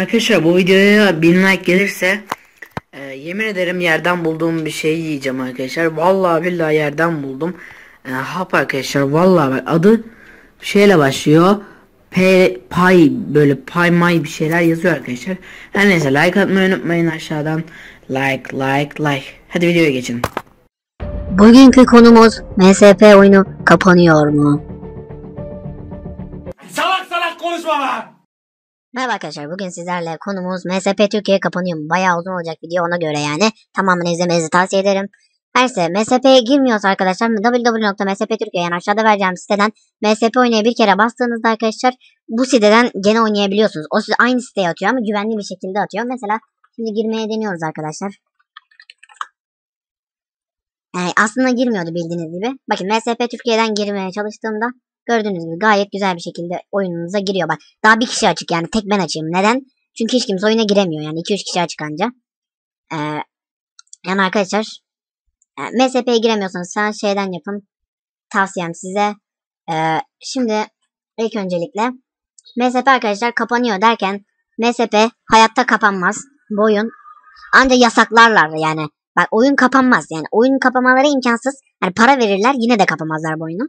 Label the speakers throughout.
Speaker 1: Arkadaşlar bu videoya 1000 like gelirse e, yemin ederim yerden bulduğum bir şeyi yiyeceğim arkadaşlar. Vallahi billahi yerden buldum. E, hap arkadaşlar vallahi bak adı şeyle başlıyor. P pay böyle pay may bir şeyler yazıyor arkadaşlar. Her neyse like atmayı unutmayın aşağıdan. Like like like. Hadi videoya geçin.
Speaker 2: Bugünkü konumuz MSP oyunu kapanıyor mu?
Speaker 3: Salak salak konuşma lan!
Speaker 2: Merhaba arkadaşlar bugün sizlerle konumuz MSP Türkiye kapanıyor mu? Bayağı uzun olacak video ona göre yani. Tamamını izlemenizi tavsiye ederim. Her neyse MSP'ye girmiyorsa arkadaşlar www.msp Türkiye yani aşağıda vereceğim siteden MSP oynaya bir kere bastığınızda arkadaşlar bu siteden gene oynayabiliyorsunuz. O size aynı siteye atıyor ama güvenli bir şekilde atıyor. Mesela şimdi girmeye deniyoruz arkadaşlar. Yani aslında girmiyordu bildiğiniz gibi. Bakın MSP Türkiye'den girmeye çalıştığımda gördüğünüz gibi gayet güzel bir şekilde oyununuza giriyor. Bak daha bir kişi açık yani tek ben açayım. Neden? Çünkü hiç kimse oyuna giremiyor yani 2-3 kişi açık anca. Ee, yani arkadaşlar e, MSP'ye giremiyorsanız sen şeyden yapın. Tavsiyem size. Ee, şimdi ilk öncelikle MSP arkadaşlar kapanıyor derken MSP hayatta kapanmaz. Bu oyun ancak yasaklarlar yani. Bak oyun kapanmaz yani oyun kapamaları imkansız. Yani para verirler yine de kapamazlar bu oyunu.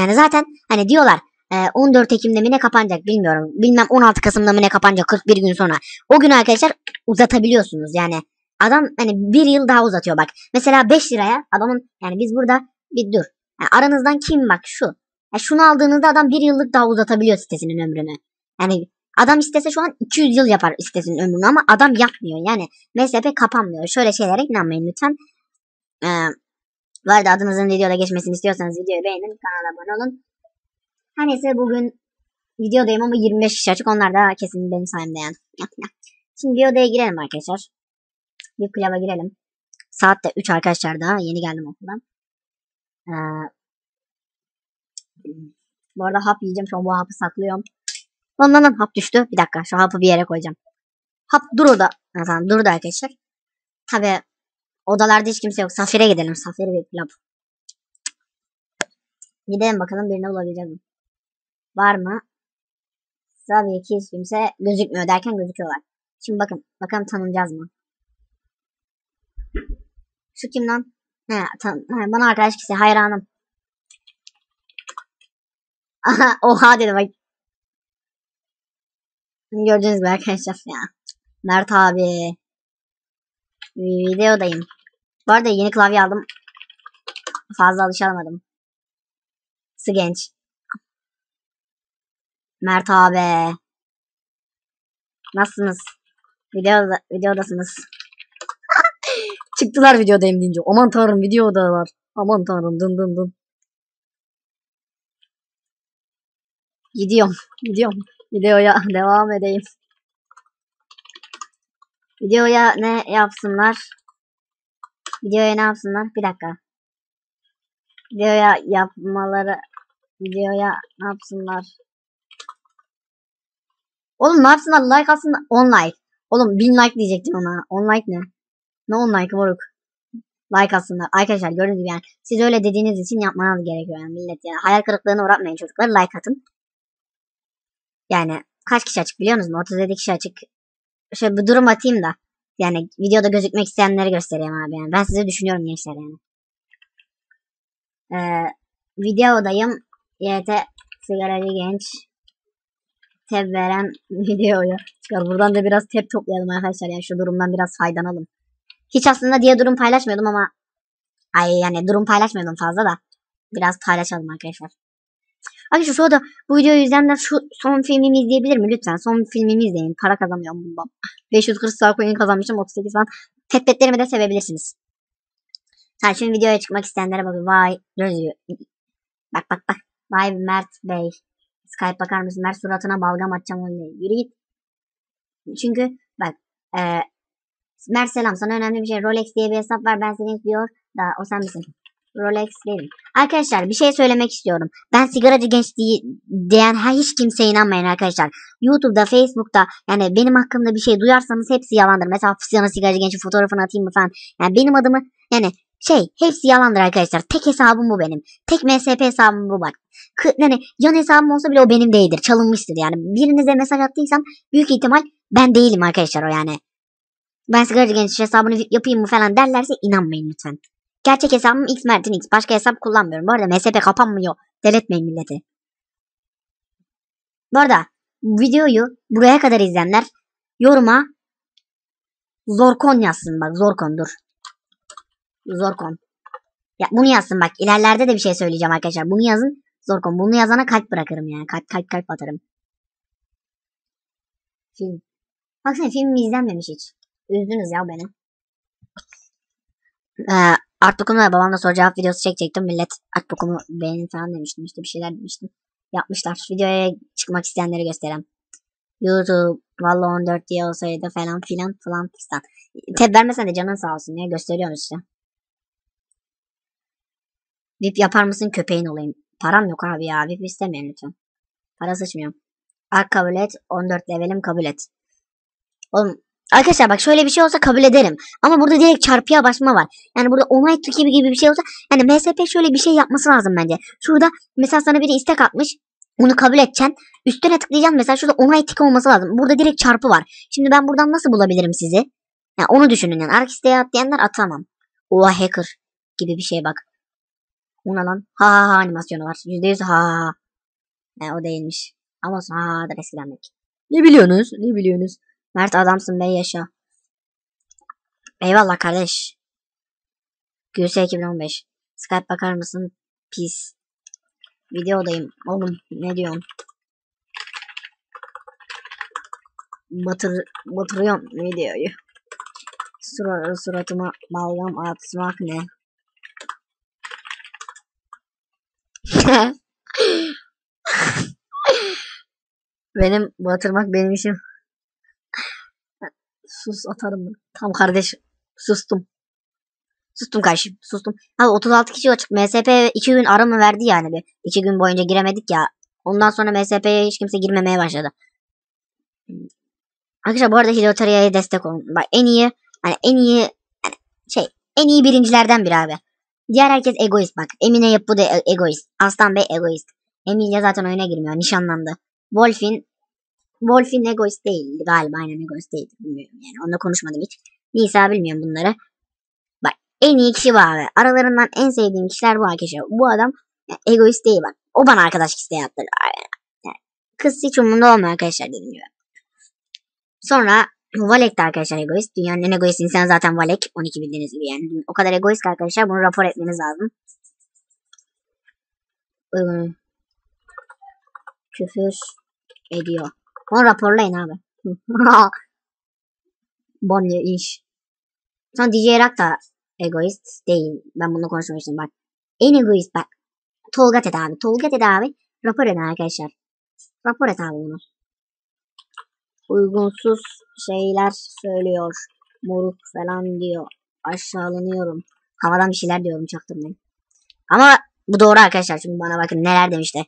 Speaker 2: Yani zaten hani diyorlar e, 14 Ekim'de mi ne kapanacak bilmiyorum. Bilmem 16 Kasım'da mı ne kapanacak 41 gün sonra. O gün arkadaşlar uzatabiliyorsunuz yani. Adam hani bir yıl daha uzatıyor bak. Mesela 5 liraya adamın yani biz burada bir dur. Yani aranızdan kim bak şu. Yani şunu aldığınızda adam bir yıllık daha uzatabiliyor sitesinin ömrünü. Yani adam istese şu an 200 yıl yapar sitesinin ömrünü ama adam yapmıyor. Yani MSP kapanmıyor. Şöyle şeylere inanmayın lütfen. Ee, bu arada adınızın videoda geçmesini istiyorsanız videoyu beğenin. Kanala abone olun. Her neyse bugün videodayım ama 25 kişi açık. Onlar da kesin benim sayemde yani. Şimdi bir odaya girelim arkadaşlar. Bir klaba girelim. Saat de 3 arkadaşlar daha. Yeni geldim okuldan. Ee, bu arada hap yiyeceğim. Şu an bu hapı saklıyorum. Lan lan lan hap düştü. Bir dakika şu hapı bir yere koyacağım. Hap dur orada. Tamam durdu arkadaşlar. Tabi odalarda hiç kimse yok. Safir'e gidelim. Safir bir klab. Gidelim bakalım birini bulabileceğiz mi? Var mı? Tabii ki hiç kimse gözükmüyor derken gözüküyorlar. Şimdi bakın. Bakalım tanınacağız mı? Şu kim lan? He, tan he, bana arkadaş kişi hayranım. Oha dedi bak. Gördüğünüz gibi arkadaşlar ya. Mert abi. Videodayım. Bu arada yeni klavye aldım. Fazla alışamadım. Sı genç. Mert abi. Nasılsınız? Videoda, videodasınız. Çıktılar videodayım deyince. Aman tanrım videodalar. Aman tanrım dın dın dın. Gidiyorum. Gidiyorum. Videoya devam edeyim. Videoya ne yapsınlar? Videoya ne yapsınlar? Bir dakika. Videoya yapmaları videoya ne yapsınlar? Oğlum ne yapsınlar? Like atsınlar. 10 like. Oğlum 1000 like diyecektim ona. 10 like ne? Ne 10 like moruk? Like atsınlar. Arkadaşlar gördüğünüz gibi yani siz öyle dediğiniz için yapmanız gerekiyor yani millet yani. Hayal kırıklığına uğratmayın çocuklar. Like atın. Yani kaç kişi açık biliyor musunuz? 37 kişi açık. Şöyle bir durum atayım da. Yani videoda gözükmek isteyenleri göstereyim abi yani. Ben sizi düşünüyorum gençler yani. Ee, videodayım. YT sigaracı genç. Tep veren videoyu. Çıkar buradan da biraz tep toplayalım arkadaşlar. Yani şu durumdan biraz faydalanalım. Hiç aslında diye durum paylaşmıyordum ama ay yani durum paylaşmıyordum fazla da. Biraz paylaşalım arkadaşlar. Arkadaşlar şu da bu videoyu izleyenler şu son filmimi izleyebilir mi lütfen? Son filmimi izleyin. Para kazanıyorum bundan. 540 star coin kazanmışım 38 falan. Petpetlerimi de sevebilirsiniz. Ha şimdi videoya çıkmak isteyenlere bakın. Vay gözü. Bak bak bak. Vay Mert Bey. Skype bakar mısın? Mert suratına balgam atacağım öyle. Yürü git. Çünkü bak. E, Mert selam sana önemli bir şey. Rolex diye bir hesap var ben seni diyor. Da o sen misin? Rolex değil. Arkadaşlar bir şey söylemek istiyorum. Ben sigaracı genç diye, diyen hiç kimseye inanmayın arkadaşlar. YouTube'da, Facebook'ta yani benim hakkımda bir şey duyarsanız hepsi yalandır. Mesela sana sigaracı gençin fotoğrafını atayım mı falan. Yani benim adımı yani Şey hepsi yalandır arkadaşlar. Tek hesabım bu benim. Tek MSP hesabım bu bak. Kı- yani yan hesabım olsa bile o benim değildir. Çalınmıştır yani. Birinize mesaj attıysam büyük ihtimal ben değilim arkadaşlar o yani. Ben sigaracı genç hesabını yapayım mı falan derlerse inanmayın lütfen. Gerçek hesabım X Mert'in X. Başka hesap kullanmıyorum. Bu arada MSP kapanmıyor. Deletmeyin milleti. Bu arada videoyu buraya kadar izleyenler yoruma Zorkon yazsın bak Zorkon dur. Zorkon. Ya bunu yazsın bak ilerlerde de bir şey söyleyeceğim arkadaşlar. Bunu yazın Zorkon. Bunu yazana kalp bırakırım yani. Kalp kalp kalp atarım. Film. Baksana film izlenmemiş hiç. Üzdünüz ya beni. Ee, Art Book'umla babamla soru cevap videosu çekecektim. Millet Art Book'umu beğenin falan demiştim. işte bir şeyler demiştim. Yapmışlar. Videoya çıkmak isteyenleri göstereyim. YouTube valla 14 diye olsaydı falan filan falan fistan. Tab vermesen de canın sağ olsun ya gösteriyorum işte. VIP yapar mısın köpeğin olayım. Param yok abi ya. VIP istemiyorum lütfen. Para sıçmıyorum. Ark kabul et. 14 levelim kabul et. Oğlum arkadaşlar bak şöyle bir şey olsa kabul ederim. Ama burada direkt çarpıya basma var. Yani burada onay gibi gibi bir şey olsa yani MSP şöyle bir şey yapması lazım bence. Şurada mesela sana biri istek atmış. Onu kabul edeceksin. Üstüne tıklayacaksın mesela şurada onay tiki olması lazım. Burada direkt çarpı var. Şimdi ben buradan nasıl bulabilirim sizi? Yani onu düşünün yani. Ark isteği at atamam. Oha hacker gibi bir şey bak. O ne lan? Ha ha ha animasyonu var. %100 ha ha ha. He, o değilmiş. Ama olsun ha ha da eskilenmek. Ne biliyorsunuz? Ne biliyorsunuz? Mert adamsın be yaşa. Eyvallah kardeş. Gülse 2015. Skype bakar mısın? Pis. Videodayım. Oğlum ne diyorsun? Batır, batırıyorum videoyu. Sura, suratıma balgam atmak ne? benim batırmak benim işim. Sus atarım ben. Tamam kardeş. Sustum. Sustum kardeşim. Sustum. Abi 36 kişi açık. MSP 2 gün ara mı verdi yani bir. 2 gün boyunca giremedik ya. Ondan sonra MSP'ye hiç kimse girmemeye başladı. Arkadaşlar bu arada Hidotaria'ya destek olun. Bak en iyi hani en iyi yani şey en iyi birincilerden biri abi. Diğer herkes egoist bak. Emine Yapı da e- egoist. Aslan Bey egoist. Emilia zaten oyuna girmiyor. Nişanlandı. Wolf'in Wolf'in egoist değil galiba aynen egoist değil bilmiyorum yani onunla konuşmadım hiç. Nisa bilmiyorum bunları. Bak en iyi kişi bu abi. Aralarından en sevdiğim kişiler bu arkadaşlar. Bu adam yani egoist değil bak. O bana arkadaş isteği attı. Yani kız hiç umurunda olmuyor arkadaşlar dediğim gibi. Sonra Valek de arkadaşlar egoist. Dünyanın en egoist insan zaten Valek. 12 bildiğiniz gibi yani. O kadar egoist arkadaşlar bunu rapor etmeniz lazım. Uygun. Küfür ediyor. Onu raporlayın abi. Bonnie iş. Sonra DJ Rock da egoist değil. Ben bunu konuşmuştum bak. En egoist bak. Tolga Ted abi. Tolga Ted abi. Rapor edin arkadaşlar. Rapor et abi bunu. Uygunsuz şeyler söylüyor. Moruk falan diyor. Aşağılanıyorum. Havadan bir şeyler diyorum çaktırmayın. Ama bu doğru arkadaşlar. Çünkü bana bakın neler demişti.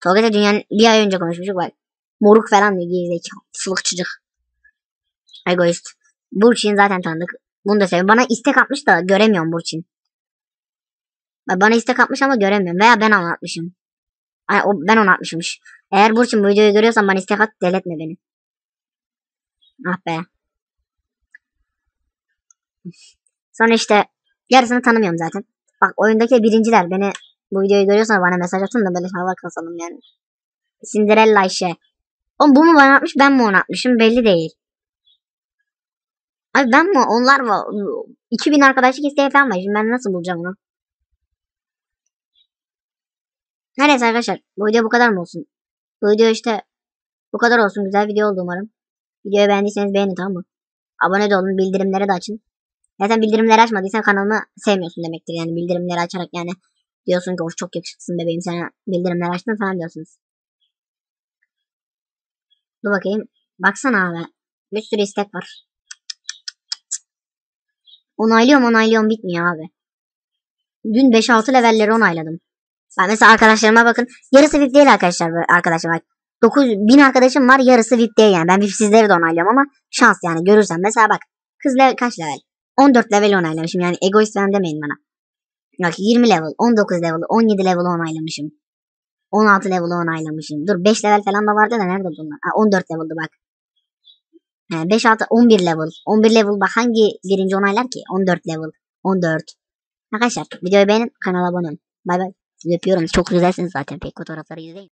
Speaker 2: Tolga Ted dünyanın bir ay önce konuşmuştuk bak. Moruk falan diyor gerizekalı. Sılık çocuk. Egoist. Burçin zaten tanıdık. Bunu da seviyorum. Bana istek atmış da göremiyorum Burçin. Bana istek atmış ama göremiyorum. Veya ben onu atmışım. Ay, o, ben onu atmışmış. Eğer Burçin bu videoyu görüyorsan bana istek at deletme beni. Ah be. Sonra işte yarısını tanımıyorum zaten. Bak oyundaki birinciler beni bu videoyu görüyorsan bana mesaj atın da böyle hava kasalım yani. Cinderella Ayşe. Oğlum bu mu bana atmış ben mi onu atmışım belli değil. Ay ben mi onlar mı 2000 arkadaşlık isteği falan var. Şimdi ben nasıl bulacağım onu? Her arkadaşlar bu video bu kadar mı olsun? Bu video işte bu kadar olsun. Güzel video oldu umarım. Videoyu beğendiyseniz beğenin tamam mı? Abone de olun. Bildirimleri de açın. Zaten bildirimleri açmadıysan kanalımı sevmiyorsun demektir. Yani bildirimleri açarak yani diyorsun ki of çok yakışıklısın bebeğim sana bildirimleri açtın falan diyorsunuz. Dur bakayım. Baksana abi. Bir sürü istek var. Onaylıyorum onaylıyorum bitmiyor abi. Dün 5-6 levelleri onayladım. Ben mesela arkadaşlarıma bakın. Yarısı VIP değil arkadaşlar. Arkadaşlar bak. 9000 arkadaşım var yarısı VIP değil yani. Ben VIP'sizleri de onaylıyorum ama şans yani görürsen. Mesela bak. Kız level, kaç level? 14 level onaylamışım. Yani egoist falan demeyin bana. Bak 20 level, 19 level, 17 level onaylamışım. 16 level onaylamışım. Dur 5 level falan da vardı da nerede bunlar? Ha, 14 level'dı bak. He, 5 6 11 level. 11 level bak hangi birinci onaylar ki? 14 level. 14. Arkadaşlar videoyu beğenin kanala abone olun. Bay bay. Öpüyorum. Çok güzelsiniz zaten. Pek fotoğrafları izleyin.